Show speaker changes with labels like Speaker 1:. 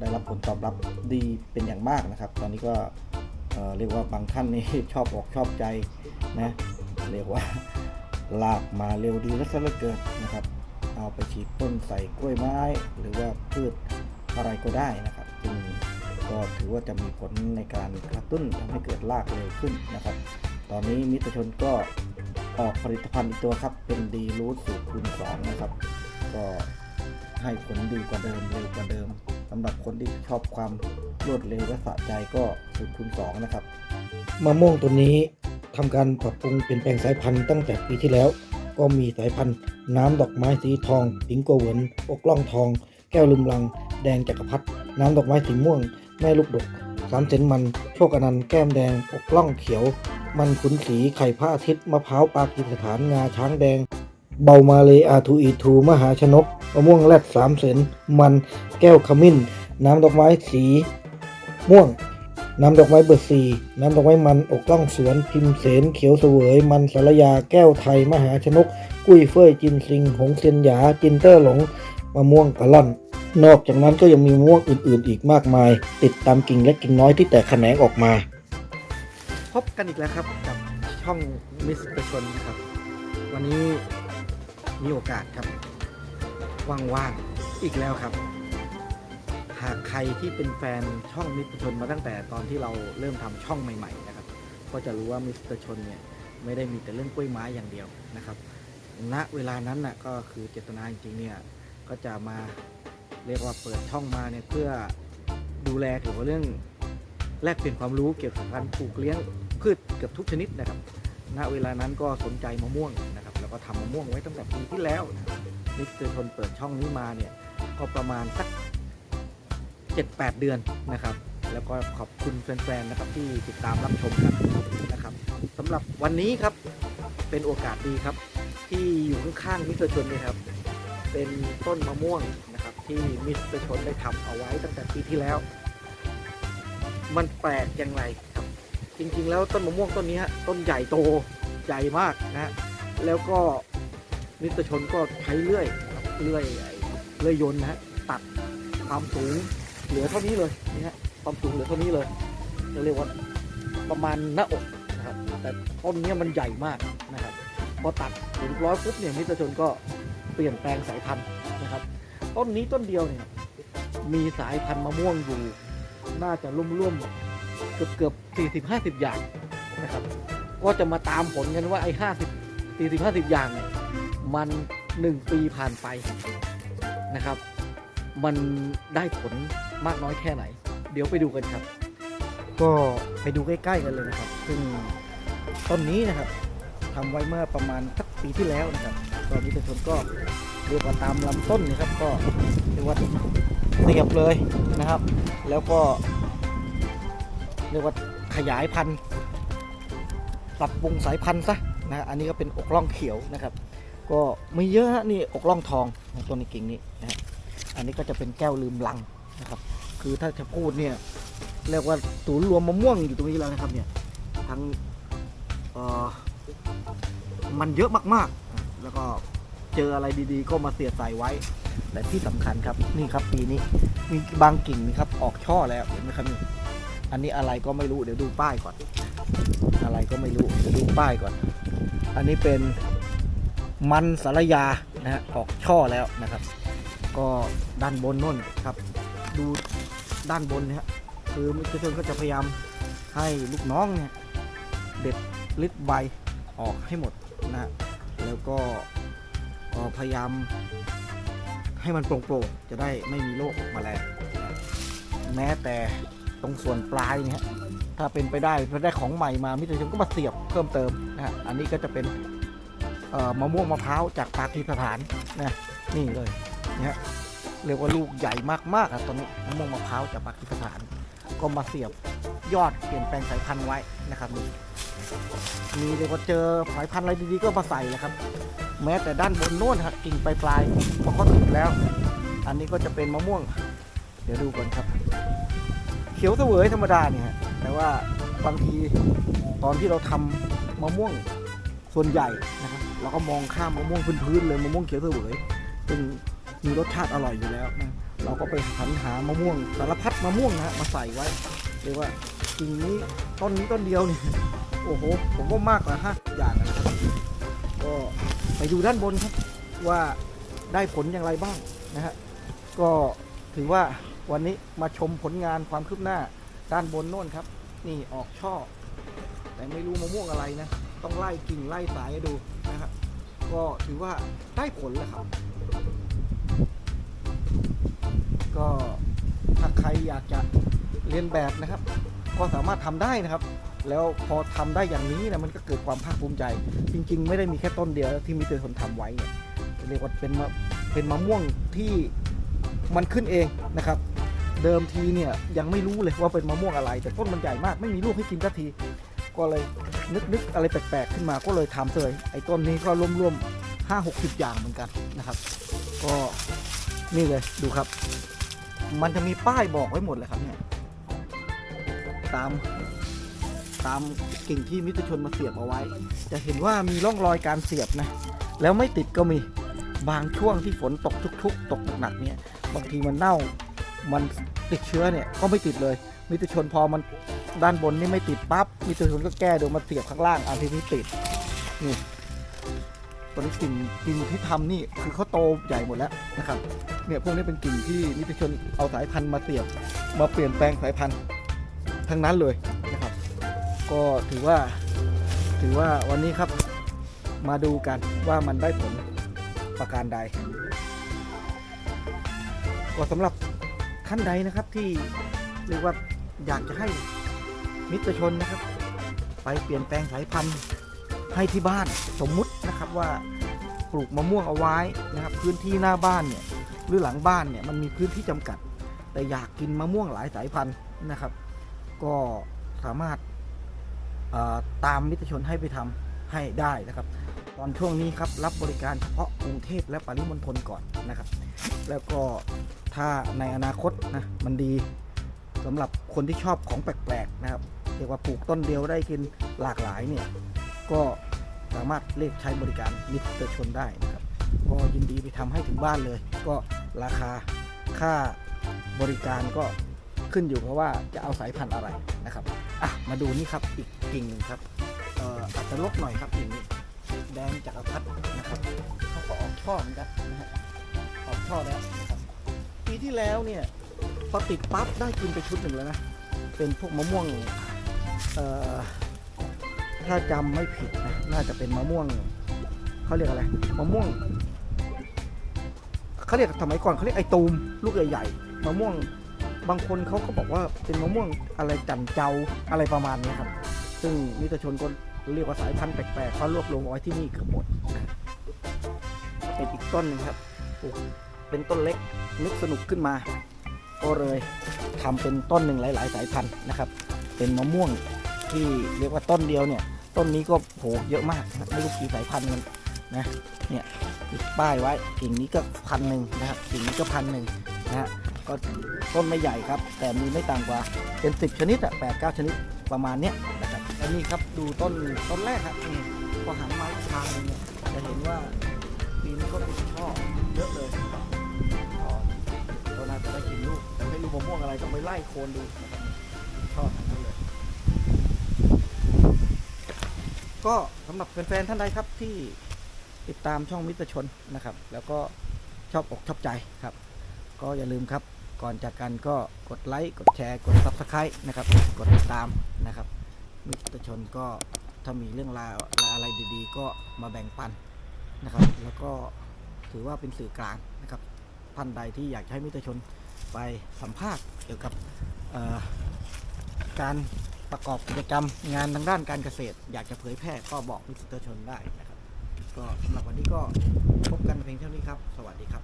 Speaker 1: ได้รับผลตอบรับดีเป็นอย่างมากนะครับ ตอนนี้ก็เเรียกว่าบางท่านนี่ชอบอกชอบใจนะเรียกว่าลากมาเร็วดีและซะเหลือเกินนะครับ เอาไปฉีดพ่นใส่กล้วยไม้ หรือว่าพืชอะไรก็ได้นะครับซึ่งก็ถือว่าจะมีผลในการกระตุ้นทำให้เกิดรากเร็วขึ้นนะครับ ตอนนี้มิตรชนก็ออกผลิตภัณฑ์อีกตัวครับ เป็นดีรูทสูตรคูณสองนะครับ ก็ให้ผลดีกว่าเดิมเร็วกว่าเดิม สำหรับคนที่ชอบความรวดเร็วและสะใจก็สูตรคูณสองนะครับ
Speaker 2: มะม่วงตัวนี้ทำการปรับปรุงเปลี่ยนแปลงสายพันธุ์ตั้งแต่ปีที่แล้ว ก็มีสายพันธุ์ น้ำดอกไม้สีทอง สิงโกเหวินอกล่องทอง แก้วลืมลัง แดงจักรพรรดิน้ำดอกไม้สีม่วง แม่ลูกดกสามเซนมันโชคอนันต์แก้มแดงอกล่องเขียว มันขุนสีไข่พระอาทิตย์มะพร้าวปากีสถานงาช้างแดง เบามาเลยอาทูอีทูมหาชนก มะม่วงแรดสามเซนมันแก้วขมิ้น น้ำดอกไม้สีม่วง น้ำดอกไม้เบอร์สี่น้ำดอกไม้มันอกล่องสวนพิมเสนเขียวเสวย มันสารยาแก้วไทยมหาชนก กุ้ยเฟยจินซิง หงเซียนหยาจินเตอร์หลงมะม่วงกะล่อน นอกจากนั้นก็ยังมีมะม่วงอื่นๆ อีกมากมาย ติดตามกิ่งเล็กกิ่งน้อยที่แตกแขนงออกมา
Speaker 1: พบกันอีกแล้วครับกับช่องมิสเตอร์ชนนะครับ วันนี้มีโอกาสครับ ว่างๆอีกแล้วครับ หากใครที่เป็นแฟนช่องมิสเตอร์ชนมาตั้งแต่ตอนที่เราเริ่มทำช่องใหม่ๆนะครับ ก็จะรู้ว่ามิสเตอร์ชนเนี่ยไม่ได้มีแต่เรื่องกล้วยไม้อย่างเดียวนะครับ ณเวลานั้นน่ะก็คือเจตนาจริงๆเนี่ยก็จะมาเรียกว่าเปิดช่องมาเนี่ยเพื่อดูแลเกี่ยวกับเรื่องแลกเปลี่ยนความรู้เกี่ยวกับการปลูกเลี้ยงพืชเกือบทุกชนิดนะครับ ณ เวลานั้นก็สนใจมะม่วงนะครับ แล้วก็ทำมะม่วงไว้ตั้งแต่ปีที่แล้วนะครับ มิสเตอร์ชนเปิดช่องนี้มาเนี่ยก็ประมาณสัก 7-8 เดือนนะครับ แล้วก็ขอบคุณแฟนๆนะครับที่ติดตามรับชมกันนะครับสำหรับวันนี้ครับเป็นโอกาสดีครับ ที่อยู่ข้างๆมิสเตอร์ชนนี่ครับ เป็นต้นมะม่วงนะครับ ที่มิสเตอร์ชนได้ทำเอาไว้ตั้งแต่ปีที่แล้ว มันแปลกอย่างไรครับ จริงๆ แล้วต้นมะม่วงต้นนี้ฮะต้นใหญ่โตใหญ่มากนะแล้วก็ มิสตชนก็ใช้เลื่อยเลื่อยเลื่อยยนต์นะฮะตัดความสูงเหลือเท่านี้เลยนี่ฮะความสูงเหลือเท่านี้เลยจะเรียกว่าประมาณหน้าอกนะครับแต่ต้นนี้มันใหญ่มากนะครับ พอตัดถึงร้อยปุ๊บเนี่ยมิสตรชนก็เปลี่ยนแปลงสายพันธุ์นะครับ ต้นนี้ต้นเดียวเนี่ยมีสายพันธุ์มะม่วงอยู่ น่าจะร่วมๆเกือบเกือบสี่สิบห้าสิบอย่างนะครับ ก็จะมาตามผลกันว่าไอ้ห้าสิบสี่สิบห้าสิบอย่างเนี่ย มันหนึ่งปีผ่านไปนะครับ มันได้ผลมากน้อยแค่ไหน เดี๋ยวไปดูกันครับ ก็ไปดูใกล้ๆกันเลยนะครับ ซึ่งต้นนี้นะครับทำไว้เมื่อประมาณสักปีที่แล้วนะครับก็มิตระชาชนก็เรียกว่าตามลำต้นนะครับ ก็เรียกว่าเสียบเลยนะครับ แล้วก็เรียกว่าขยายพันธุ์ปรับปรุงสายพันธุ์ซะนะอันนี้ก็เป็นอกล่องเขียวนะครับ ก็ไม่เยอะฮะนี่อกล่องทองนะตัวนี้กิ่งนี้นะฮะอันนี้ก็จะเป็นแก้วลืมลังนะครับคือถ้าจะพูดเนี่ยเรียกว่าศูนย์รวมมะม่วงอยู่ตรงนี้แล้วนะครับเนี่ยทั้งมันเยอะมากๆ แล้วก็เจออะไรดีๆ ก็มาเสียบใส่ไว้แต่ที่สำคัญครับนี่ครับปีนี้มีบางกิ่งนี่ครับออกช่อแล้วเห็นไหมครับนี่อันนี้อะไรก็ไม่รู้เดี๋ยวดูป้ายก่อน อะไรก็ไม่รู้เดี๋ยวดูป้ายก่อน อันนี้เป็น มันสารยานะฮะออกช่อแล้วนะครับ ก็ด้านบนน่นครับ ดูด้านบนนี่ยฮะคือมิสเตอร์เก็จะพยายามให้ลูกน้องเนี่ยเด็ดลิดใบออกให้หมดนะฮะแล้วก็พยายามให้มันโปร่งๆ จะได้ไม่มีโรคแมลงนะแม้แต่ตรงส่วนปลายเนี่ยถ้าเป็นไปได้ถ้าได้ของใหม่มามิเตอรชนก็มาเสียบเพิ่มเติมนะฮะอันนี้ก็จะเป็น มะม่วงมะพร้าวจากปากีสถานนะนี่เลยนะฮะเรียกว่าลูกใหญ่มากๆอะตอนนี้มะม่วงมะพร้าวจากปากีสถาน ก็มาเสียบยอดเปลี่ยนแปลงสายพันธุ์ไว้นะครับนี่มีเรียกว่าเจอสายพันธุ์อะไรดีๆก็มาใส่เลยครับ แม้แต่ด้านบนโน้นครับกิ่งปลายๆพอเขาติดแล้ว อันนี้ก็จะเป็นมะม่วง เดี๋ยวดูก่อนครับ เขียวเสวยธรรมดาเนี่ยแต่ว่าบางทีตอนที่เราทำมะม่วงส่วนใหญ่นะครับ เราก็มองข้ามมะม่วงพื้นๆเลยมะม่วงเขียวเสวยซึ่งมีรสชาติอร่อยอยู่แล้วนะเราก็ไปสรรหามะม่วงสารพัดมะม่วงนะฮะมาใส่ไว้เรียกว่ากิ่งนี้ต้นนี้ต้นเดียวนี่โอ้โหผมว่ามากกว่าห้าอย่างนะครับก็ไปดูด้านบนครับว่าได้ผลอย่างไรบ้างนะฮะก็ถือว่าวันนี้มาชมผลงานความคืบหน้าด้านบนโน่นครับ นี่ออกช่อ แต่ไม่รู้มะม่วงอะไรนะ ต้องไล่กิ่งไล่สายดูนะครับ ก็ถือว่าได้ผลแล้วครับ ก็ถ้าใครอยากจะเรียนแบบนะครับ ก็สามารถทำได้นะครับ แล้วพอทำได้อย่างนี้นะมันก็เกิดความภาคภูมิใจ จริง ๆ ไม่ได้มีแค่ต้นเดียวที่มีแต่คนทำไว้เนี่ยเรียกว่าเป็นมะเป็นมะม่วงที่มันขึ้นเองนะครับ เดิมทีเนี่ยยังไม่รู้เลยว่าเป็นมะม่วงอะไร แต่ต้นมันใหญ่มากไม่มีลูกให้กินสักที ก็เลยนึกนึกอะไรแปลกๆขึ้นมาก็เลยทำเลยไอ้ต้นนี้ก็รวมๆห้าหกสิบอย่างเหมือนกันนะครับ ก็นี่เลยดูครับ มันจะมีป้ายบอกไว้หมดเลยครับเนี่ยตามตามกิ่งที่มิตรชนมาเสียบเอาไว้ จะเห็นว่ามีร่องรอยการเสียบนะแล้วไม่ติดก็มีบางช่วงที่ฝนตกทุกๆ ตกหนักๆเนี่ยบางทีมันเน่า มันติดเชื้อเนี่ยก็ไม่ติดเลย มิตรชนพอมันด้านบนนี่ไม่ติดปั๊บมิตรชนก็แก้โดยมาเสียบข้างล่างอันที่นี้ติดนี่ตอนนี้กิ่งกิ่งที่ทำนี่คือเขาโตใหญ่หมดแล้วนะครับเนี่ยพวกนี้เป็นกิ่งที่มิตรชนเอาสายพันธุ์มาเสียบ มาเปลี่ยนแปลงสายพันธุ์ทั้งนั้นเลยนะครับ ก็ถือว่าถือว่าวันนี้ครับมาดูกันว่ามันได้ผลประการใด ก็สำหรับ ท่านใดนะครับที่เรียกว่าอยากจะให้มิตรชนนะครับ ไปเปลี่ยนแปลงสายพันธุ์ให้ที่บ้านสมมุตินะครับว่าปลูกมะม่วงเอาไว้นะครับ พื้นที่หน้าบ้านเนี่ยหรือหลังบ้านเนี่ยมันมีพื้นที่จำกัด แต่อยากกินมะม่วงหลายสายพันธุ์นะครับ ก็สามารถตามมิตรชนให้ไปทำให้ได้นะครับ ตอนช่วงนี้ครับรับบริการเฉพาะกรุงเทพและปริมณฑลก่อนนะครับ แล้วก็ถ้าในอนาคตนะมันดีสำหรับคนที่ชอบของแปลกๆนะครับเรียกว่าปลูกต้นเดียวได้กินหลากหลายเนี่ยก็สามารถเรียกใช้บริการมิตรชนได้นะครับก็ยินดีไปทำให้ถึงบ้านเลย ก็ราคาค่าบริการก็ขึ้นอยู่เพราะว่าจะเอาสายพันธุ์อะไรนะครับอะมาดูนี่ครับอีกกิ่งนึงครับเอ่ออาจจะลกหน่อยครับกิ่งนี้ แดงจักรพรรดินะครับเขาก็ออกช่อเหมือนกันนะฮะออกช่อแล้วนะครับปีที่แล้วเนี่ยพอติดปั๊บได้กินไปชุดหนึ่งแล้วนะ เป็นพวกมะม่วงเอ่อถ้าจำไม่ผิดนะน่าจะเป็นมะม่วงเขาเรียกอะไรมะม่วงเขาเรียกสมัยก่อนเขาเรียกไอตูมลูกใหญ่ๆมะม่วงบางคนเขาก็บอกว่าเป็นมะม่วงอะไรจันเจ้าอะไรประมาณนี้ครับ ซึ่งนิตชนก็ เรียกว่าสายพันธุ์แปลกๆเขารวบรวมเอาไว้ที่นี่เกือบหมดนะเป็นอีกต้นหนึงครับปลูกเป็นต้นเล็กนึกสนุกขึ้นมา ก็เลยทำเป็นต้นหนึ่งหลาย ๆ สายพันธุ์นะครับ เป็นมะม่วงที่เรียกว่าต้นเดียวเนี่ย ต้นนี้ก็โหเยอะมากนะไม่รู้กี่สายพันธุ์มันนะเนี่ยติดป้ายไว้กิ่งนี้ก็พันหนึ่งนะครับกิ่งนี้ก็พันหนึ่งนะฮะก็ต้นไม่ใหญ่ครับ แต่มีไม่ต่ำกว่าเป็นสิบชนิดอะแปดเก้าชนิดประมาณเนี้ย นะครับอันนี้ครับดูต้นต้นแรกครับนี่พอหันมาทางนึงเนี่ยจะเห็นว่าปีนี้ก็ติดช่อเยอะเลยนะครับอ๋อตัวน่าจะได้กินลูกแต่ไม่รู้มะม่วงอะไรต้องไปไล่โคนดูช่อทั้งนั้นเลย ก็สำหรับแฟนๆท่านใดครับที่ติดตามช่องมิตรชนนะครับ แล้วก็ชอบอกชอบใจครับ ก็อย่าลืมครับก่อนจากกันก็กดไลค์กดแชร์กด subscribe นะครับ กดติดตามนะครับ มิตรชนก็ถ้ามีเรื่องราวอะไรดีๆ ก็มาแบ่งปันนะครับ แล้วก็ถือว่าเป็นสื่อกลางนะครับท่านใดที่อยากให้มิตรชนไปสัมภาษณ์เกี่ยวกับการประกอบกิจกรรมงานทางด้านการเกษตร อยากจะเผยแพร่ก็บอกมิตรชนได้นะครับ ก็สำหรับวันนี้ก็พบกันเพียงเท่านี้ครับ สวัสดีครับ